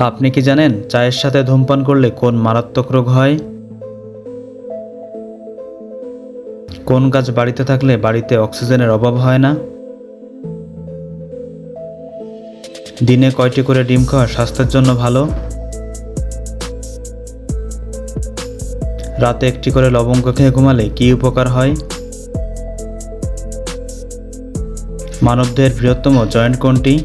আপনি কি জানেন চায়ের সাথে ধূমপান করলে কোন মারাত্মক রোগ হয়? কোন গাছ বাড়িতে থাকলে বাড়িতে অক্সিজেনের অভাব হয় না? দিনে কয়টি করে ডিম খাওয়া স্বাস্থ্যের জন্য ভালো? রাতে একটি করে লবঙ্গ খেয়ে ঘুমালে কী উপকার হয়? মানবদেহের বৃহত্তম জয়েন্ট কোনটি?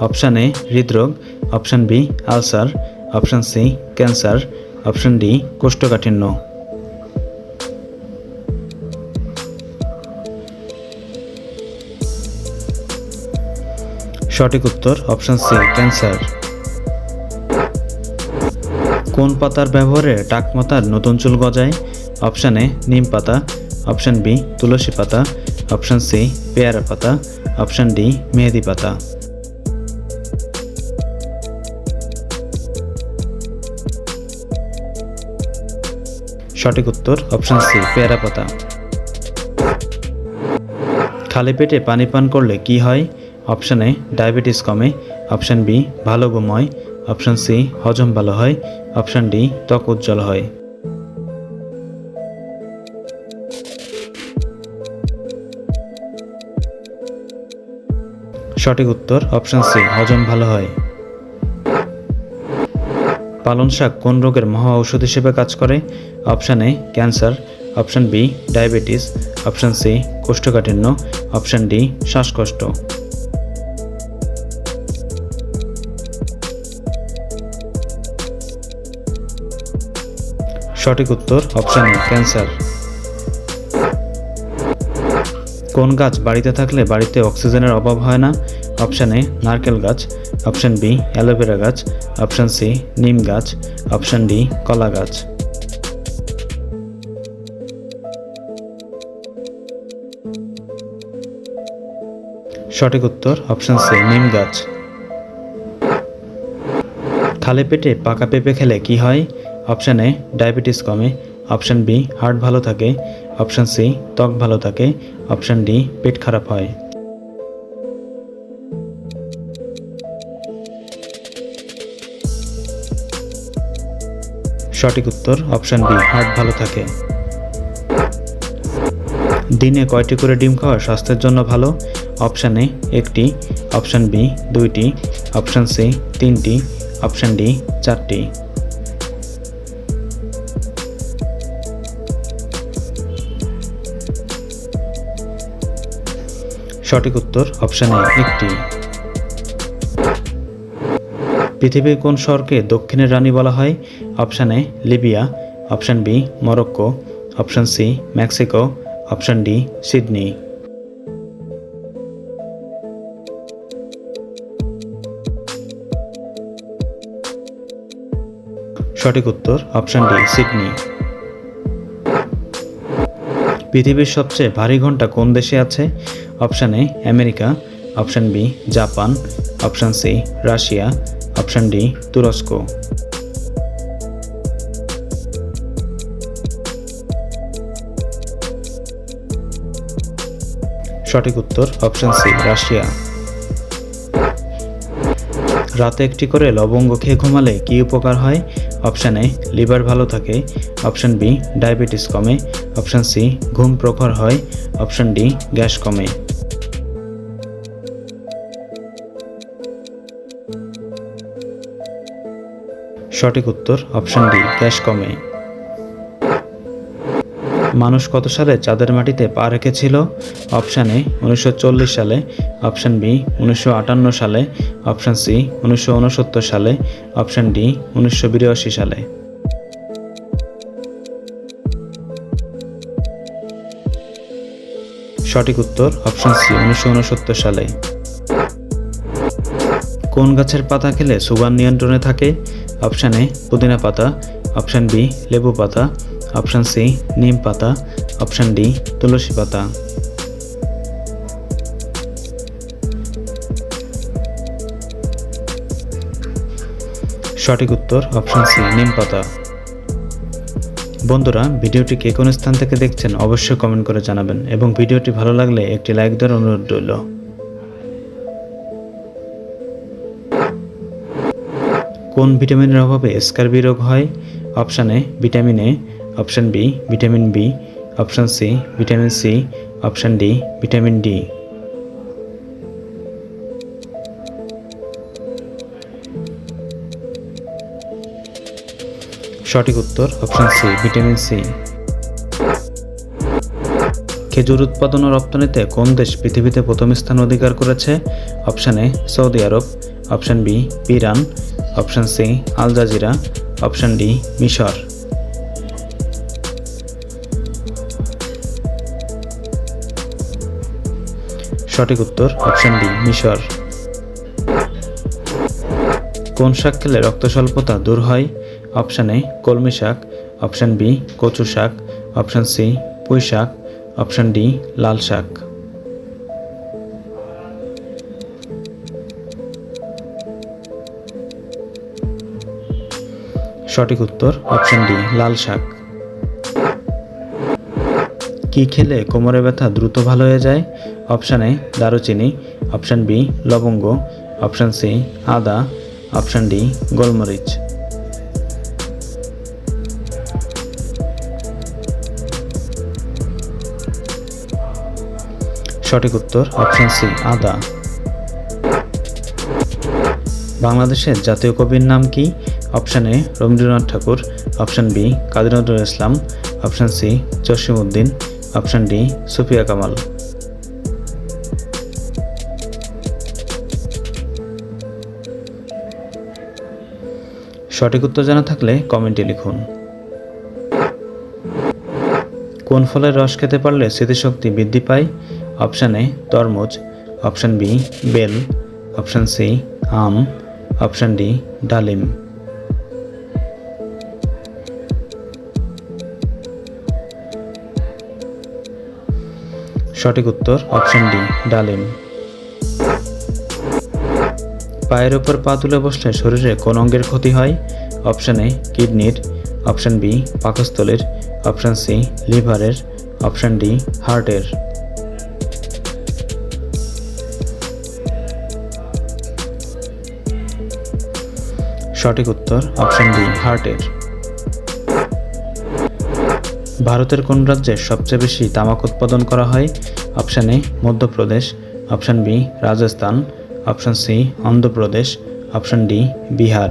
অপশান এ, হৃদরোগ, অপশান বি, আলসার, option C, cancer, option D, কোষ্ঠকাঠিন্য। সঠিক উত্তর, অপশান সি, ক্যান্সার। কোন পাতার ব্যবহারে টাক মাথার নতুন চুল গজায়? অপশান এ, নিম পাতা, অপশান বি, তুলসী পাতা, অপশান সি, পেয়ারা পাতা, অপশান ডি, মেহেদি পাতা। সঠিক উত্তর অপশান সি পেয়ারা পাতা। খালি পেটে পানি পান করলে কি হয়? অপশান এ ডায়াবেটিস কমে। অপশান বি ভালো ঘুম হয়। অপশান সি হজম ভালো হয়। অপশান ডি ত্বক উজ্জ্বল হয়। সঠিক উত্তর অপশান সি হজম ভালো হয়। পালন শাক কোন রোগের মহা ঔষধ হিসেবে কাজ করে? Option A, cancer. Option B, diabetes. Option C, কোষ্ঠকাঠিন্য। অপশান ডি, শ্বাসকষ্ট। সঠিক উত্তর, অপশান এ, ক্যান্সার। কোন গাছ বাড়িতে থাকলে বাড়িতে অক্সিজেনের অভাব হয় না? অপশান এ, নারকেল গাছ, অপশান বি, অ্যালোভেরা গাছ, অপশান সি, নিম গাছ, অপশান ডি, কলা গাছ। সঠিক উত্তর, অপশান সি, নিম গাছ। খালি পেটে পাকা পেঁপে খেলে কি হয়? অপশান এ, ডায়াবেটিস কমে। অপশান বি হার্ট ভালো থাকে। অপশান সি, ত্বক ভালো থাকে। অপশান ডি, পেট খারাপ হয়। সঠিক উত্তর, অপশান বি, হার্ট ভালো থাকে। দিনে কয়টি করে ডিম খাওয়া স্বাস্থ্যের জন্য ভালো? অপশান এ, একটি। অপশান বি, দুইটি। অপশান সি, তিনটি। অপশান ডি, চারটি। সঠিক উত্তর, অপশান এ, একটি। পৃথিবীর কোন শহরকে দক্ষিণের রানী বলা হয়? Option A, Libya. Option B, Morocco. Option C, Mexico. Option D, Sydney. সঠিক উত্তর, অপশান ডি, সিডনি। পৃথিবীর সবচেয়ে ভারী ঘণ্টা কোন দেশে আছে? Option A, America. Option B, Japan. Option C, Russia. Option D, তুরস্ক। সঠিক উত্তর, অপশান সি, রাশিয়া। রাতে একটি করে লবঙ্গ খেয়ে ঘুমালে কী উপকার হয়? অপশান এ, লিভার ভালো থাকে। অপশান বি, ডায়াবেটিস কমে। অপশান সি, ঘুম প্রখর হয়। অপশান ডি, গ্যাস কমে। সঠিক উত্তর অপশন ডি গ্যাস কমে। মানুষ কত সালে চাঁদের মাটিতে পা রেখেছিল? অপশান এ উনিশশো সালে। অপশান বি উনিশশো সালে। অপশান সি উনিশশো সালে। অপশান ডি উনিশশো সালে। সঠিক উত্তর অপশান সি উনিশশো উনসত্তর সালে। কোন গাছের পাতা খেলে সুগার নিয়ন্ত্রণে থাকে? অপশান এ পুদিনা পাতা অপশান বি লেবু পাতা অপশান সি নিম পাতা অপশান ডি তুলসী পাতা সঠিক উত্তর অপশান সি নিম পাতা বন্ধুরা, ভিডিওটি কে কোন স্থান থেকে দেখছেন অবশ্যই কমেন্ট করে জানাবেন এবং ভিডিওটি ভালো লাগলে একটি লাইক দেওয়ার অনুরোধ রইল। কোন ভিটামিনের অভাবে স্কারবি রোগ হয়? Option A, vitamin A, option B, vitamin B, option C, vitamin C, option D, vitamin D. সঠিক উত্তর, অপশান সি, ভিটামিন সি। খেজুর উৎপাদন ও রপ্তানিতে কোন দেশ পৃথিবীতে প্রথম স্থান অধিকার করেছে? অপশান এ, সৌদি আরব। Option B, Iran. Option C, Al Jazeera. Option D, মিশর। সঠিক উত্তর, অপশান ডি, মিশর। কোন শাক খেলে রক্ত স্বল্পতা দূর হয়? অপশান এ, কলমি শাক। অপশান বি, কচু শাক। অপশান সি, পুঁই শাক। অপশান ডি, লাল শাক। সঠিক উত্তর অপশান ডি, লাল শাক। কি খেলে কোমরে ব্যথা দ্রুত ভালো হয়ে যায়? অপশান এ, দারুচিনি। অপশান বি, লবঙ্গ। অপশান সি, আদা। অপশান ডি, গোলমরিচ। সঠিক উত্তর অপশান সি, আদা। বাংলাদেশের জাতীয় কবির নাম কি? Option A Rabindranath Thakur, option B Kazi Nazrul Islam, option C Jasim Uddin option D Sufia Kamal. সঠিক উত্তর জানা থাকলে কমেন্টে লিখুন। কোন ফলের রস খেতে পারলে স্মৃতিশক্তি বৃদ্ধি পায়? অপশান এ তরমুজ, অপশান বি বেল, অপশান সি আম, অপশান ডি ডালিম। সঠিক উত্তর অপশন ডি, ডালিম। পায়ের ওপর পা তুলে বসলে শরীরে কোন অঙ্গের ক্ষতি হয়? অপশান এ, কিডনির। অপশান বি, পাকস্থলীর। অপশান সি, লিভারের। অপশান ডি, হার্টের। সঠিক উত্তর অপশান ডি, হার্টের। ভারতের কোন রাজ্যে সবচেয়ে বেশি তামাক উৎপাদন করা হয়? Option A, Madhya Pradesh. Option B, Rajasthan. Option C, Andhra Pradesh. Option D, Bihar.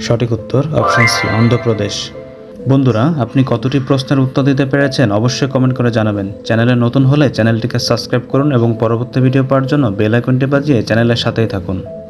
সঠিক উত্তর, অপশান সি, অন্ধ্রপ্রদেশ। বন্ধুরা, আপনি কতটি প্রশ্নের উত্তর দিতে পেরেছেন অবশ্যই কমেন্ট করে জানাবেন। চ্যানেলে নতুন হলে চ্যানেলটিকে সাবস্ক্রাইব করুন এবং পরবর্তী ভিডিও পাওয়ার জন্য বেল আইকনটি বাজিয়ে চ্যানেলের সাথেই থাকুন।